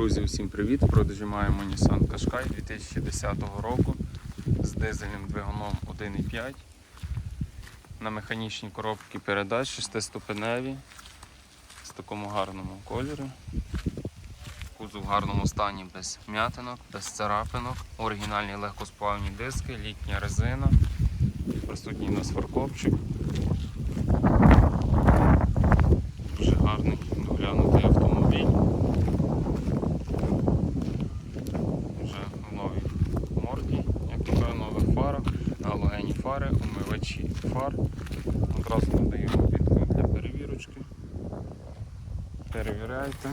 Друзі, усім привіт! В маємо Nissan Qashqai 2010 року з дизельним двигуном 1.5 на механічній коробці передач 6-ступеневі з такому гарному кольорі. Кузов в гарному стані без м'ятинок, без царапинок, оригінальні легкосплавні диски, літня резина, присутній у нас фаркопчик. Дуже гарний фари, умивачі фар. Одразу додаємо підход для перевірочки. Перевіряйте.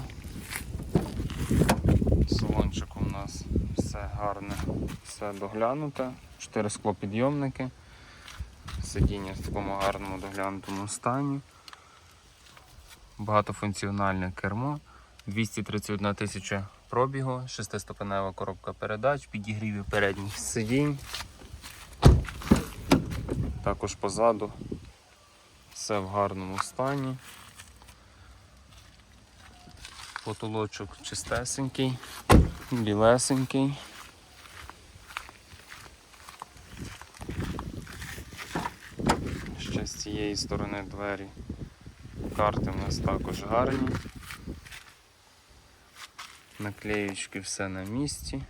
Салончик у нас все гарне, все доглянуте. Чотири склопідйомники. Сидіння в такому гарному доглянутому стані. Багатофункціональне кермо. 231 тисяча пробігу, шестиступенева коробка передач, підігрівів передніх сидінь. Також позаду все в гарному стані. Потолочок чистесенький, білесенький. Ще з цієї сторони двері. Карти у нас також гарні. Наклеючки все на місці.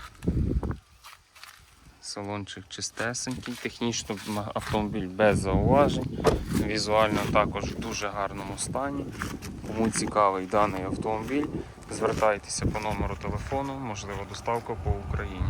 Салончик чистесенький, технічно автомобіль без зауважень. Візуально також в дуже гарному стані. Кому цікавий даний автомобіль, звертайтеся по номеру телефону, можливо доставка по Україні.